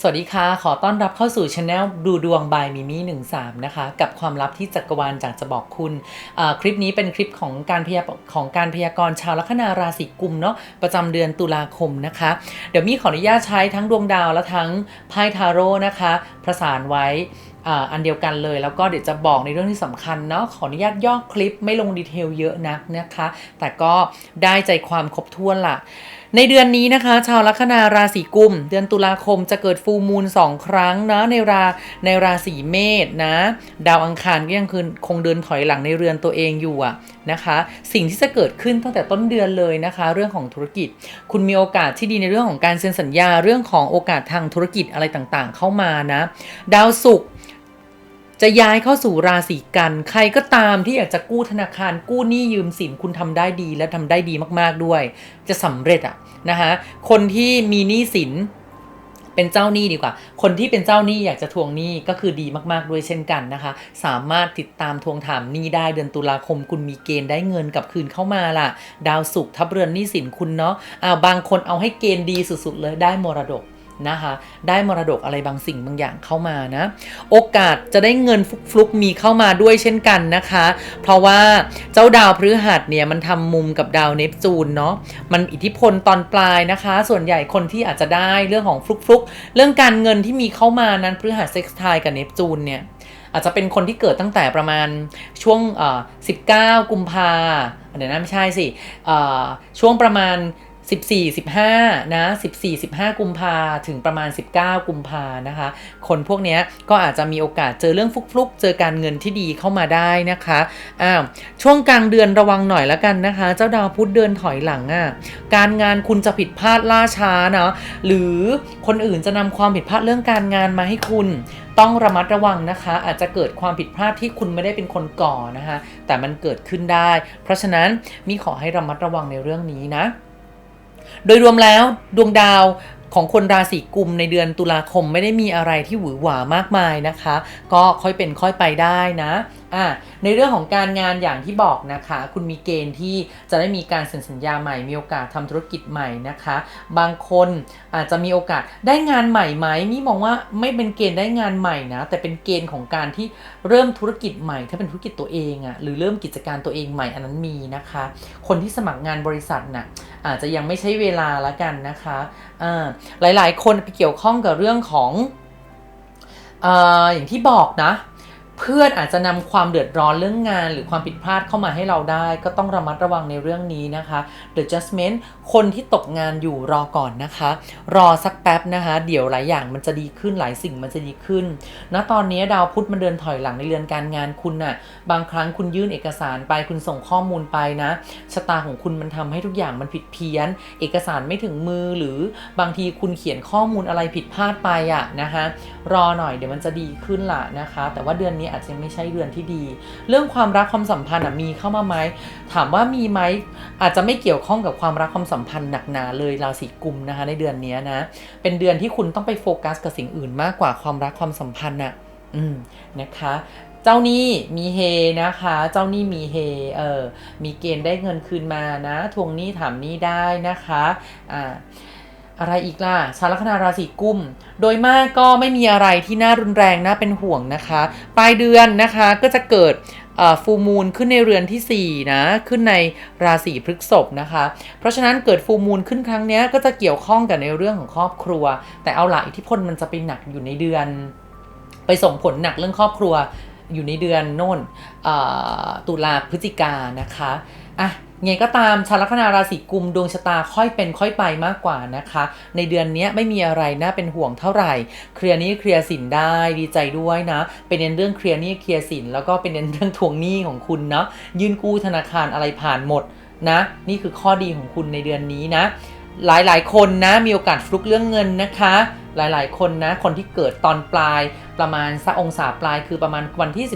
สวัสดีค่ะ ขอต้อนรับเข้าสู่ช anel ดูดวง by มิมี่13นะคะ กับความลับที่จักรวาลจากจะบอกคุณอ่าคลิปนี้เป็นคลิปของการพยาของการพยากรณ์ชาวลัคนาราศีกุมเนาะประจำเดือนตุลาคมนะคะ เดี๋ยวมีขออนุญาตใช้ทั้งดวงดาวและทั้งไพ่ทาโร่นะคะประสานไว้อ่าอันเดียวกันเลยแล้วก็เดี๋ยวจะบอกในเรื่องที่สำคัญเนาะขออนุญาตย่อคลิปไม่ลงดีเทลเยอะนักนะคะ แต่ก็ได้ใจความครบถ้วนละในเดือนนี้นะคะ ชาวลัคนาราศีกุม เดือนตุลาคมจะเกิดฟูมูลสองครั้งนะในราในราศีเมษนะ ดาวอังคารก็ยังคืนคงเดินถอยหลังในเรือนตัวเองอยู่อะนะคะ สิ่งที่จะเกิดขึ้นตั้งแต่ต้นเดือนเลยนะคะ เรื่องของธุรกิจ คุณมีโอกาสที่ดีในเรื่องของการเซ็นสัญญาเรื่องของโอกาสทางธุรกิจอะไรต่างๆ เข้ามานะ ดาวศุกร์ จะย้ายเข้าสู่ราศีกัน ใครก็ตามที่อยากจะกู้ธนาคารกู้หนี้ยืมสินคุณทำได้ดีและทำได้ดีมากๆด้วย จะสำเร็จอะนะคะคนที่มีหนี้สินเป็นเจ้าหนี้ดีกว่า คนที่เป็นเจ้าหนี้อยากจะทวงหนี้ก็คือดีมากๆด้วยเช่นกันนะคะ สามารถติดตามทวงถามหนี้ได้เดือนตุลาคม คุณมีเกณฑ์ได้เงินกลับคืนเข้ามาล่ะ ดาวศุกร์ทับเรือนหนี้สินคุณเนาะอ่าบางคนเอาให้เกณฑ์ดีสุดๆเลยได้มรดก นะคะ ได้มรดกอะไรบางสิ่งบางอย่างเข้ามานะ โอกาสจะได้เงินฟลุกๆมีเข้ามาด้วยเช่นกันนะคะ เพราะว่าเจ้าดาวพฤหัสเนี่ยมันทำมุมกับดาวเนปจูนเนาะมันอิทธิพลตอนปลายนะคะ ส่วนใหญ่คนที่อาจจะได้เรื่องของฟลุกๆ เรื่องการเงินที่มีเข้ามานั้นพฤหัสเซ็กซ์ไทกับเนปจูนเนี่ยอาจจะเป็นคนที่เกิดตั้งแต่ประมาณช่วง 19 กุมภาเดี๋ยวนะไม่ใช่สิช่วงประมาณ 14 15นะ14 15 กุมภาถึงประมาณ 19 กุมภานะคะ คนพวกนี้ก็อาจจะมีโอกาสเจอเรื่องฟลุกเจอการเงินที่ดีเข้ามาได้นะคะอ้าวช่วงกลางเดือนระวังหน่อยแล้วกันนะคะ เจ้าดาวพุธเดินถอยหลังอะ่ะการงานคุณจะผิดพลาดล่าช้าเนาะหรือคนอื่นจะนำความผิดพลาดเรื่องการงานมาให้คุณต้องระมัดระวังนะคะ อาจจะเกิดความผิดพลาดที่คุณไม่ได้เป็นคนก่อนะคะ แต่มันเกิดขึ้นได้ เพราะฉะนั้นมีขอให้ระมัดระวังในเรื่องนี้นะ โดยรวมแล้วดวงดาวของคนราศีกุมในเดือนตุลาคมไม่ได้มีอะไรที่หวือหวามากมายนะคะ ก็ค่อยเป็นค่อยไปได้นะอะในเรื่องของการงานอย่างที่บอกนะคะ คุณมีเกณฑ์ที่จะได้มีการเซ็นสัญญาใหม่ มีโอกาสทำธุรกิจใหม่นะคะ บางคนอาจจะมีโอกาสได้งานใหม่ไหมมี่มองว่าไม่เป็นเกณฑ์ได้งานใหม่นะ แต่เป็นเกณฑ์ของการที่เริ่มธุรกิจใหม่ ถ้าเป็นธุรกิจตัวเองอะ่ะหรือเริ่มกิจการตัวเองใหม่อันนั้นมีนะคะ คนที่สมัครงานบริษัทน่ะอาจจะยังไม่ใช้เวลาละกันนะคะอ่าหลายๆ คนไปเกี่ยวข้องกับเรื่องของอ่าอย่างที่บอกนะ เพื่อนอาจจะนำความเดือดร้อนเรื่องงาน หรือความผิดพลาดเข้ามาให้เราได้ ก็ต้องระมัดระวังในเรื่องนี้นะคะ The Adjustment คนที่ตกงานอยู่รอก่อนนะคะ รอสักแป๊บนะคะ เดี๋ยวหลายอย่างมันจะดีขึ้นหลายสิ่งมันจะดีขึ้นณตอนนี้ดาวพุธมันเดินถอยหลังในเรือนการงานคุณน่ะบางครั้งคุณยื่นเอกสารไปคุณส่งข้อมูลไปนะชะตาของคุณมันทำให้ทุกอย่างมันผิดเพี้ยน เอกสารไม่ถึงมือหรือบางทีคุณเขียนข้อมูลอะไรผิดพลาดไปอะนะคะรอหน่อยเดี๋ยวมันจะดีขึ้นล่ะนะคะ แต่ว่าเดือนนี้อาจจะไม่ใช่เดือนที่ดี เรื่องความรักความสัมพันธ์มีเข้ามาไหมถามว่ามีไหมอาจจะไม่เกี่ยวข้องกับความรักความสัมพันธ์หนักหนาเลยราศีกุมนะคะในเดือนนี้นะเป็นเดือนที่คุณต้องไปโฟกัสกับสิ่งอื่นมากกว่าความรักความสัมพันธ์นะอืมนะคะเจ้านี้มีเฮนะคะ เจ้านี้มีเฮ เออ มีเกณฑ์ได้เงินคืนมานะ ทวงหนี้ถามหนี้ได้นะคะ อ่า อะไรอีกล่ะ ชาวลัคนาราศีกุม โดยมากก็ไม่มีอะไรที่น่ารุนแรงน่าเป็นห่วงนะคะ ปลายเดือนนะคะก็จะเกิดฟูมูลขึ้นในเรือนที่ 4 นะ ขึ้นในราศีพฤกษภนะคะ เพราะฉะนั้นเกิดฟูมูลขึ้นครั้งนี้ก็จะเกี่ยวข้องกับในเรื่องของครอบครัว แต่เอาละอิทธิพลมันจะไปหนักอยู่ในเดือน ไปส่งผลหนักเรื่องครอบครัวอยู่ในเดือนโน่นตุลาพฤศจิกานะคะอะ ไงก็ตามชาวลัคนาราศีกุมดวงชะตาค่อยเป็นค่อยไปมากกว่านะคะ ในเดือนนี้ไม่มีอะไรน่าเป็นห่วงเท่าไหร่ เคลียร์นี้เคลียร์สินได้ดีใจด้วยนะ เป็นเรื่องเคลียร์นี้เคลียร์สินแล้วก็เป็นเน้นเรื่องทวงหนี้ของคุณเนาะยื่นกู้ธนาคารอะไรผ่านหมดนะ นี่คือข้อดีของคุณในเดือนนี้นะ หลายๆ คนนะมีโอกาสฟลุกเรื่องเงินนะคะ หลายๆ คนนะคนที่เกิดตอนปลายประมาณสักองศาปลายคือประมาณวันที่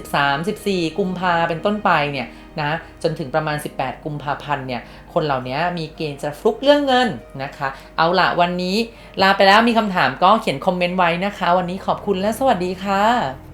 13 14 กุมภาเป็นต้นไปเนี่ยนะจนถึงประมาณ 18 กุมภาพันธ์เนี่ยคนเหล่านี้มีเกณฑ์จะฟลุกเรื่องเงินนะคะ เอาละวันนี้ลาไปแล้วมีคำถามก็เขียนคอมเมนต์ไว้นะคะ วันนี้ขอบคุณและสวัสดีค่ะ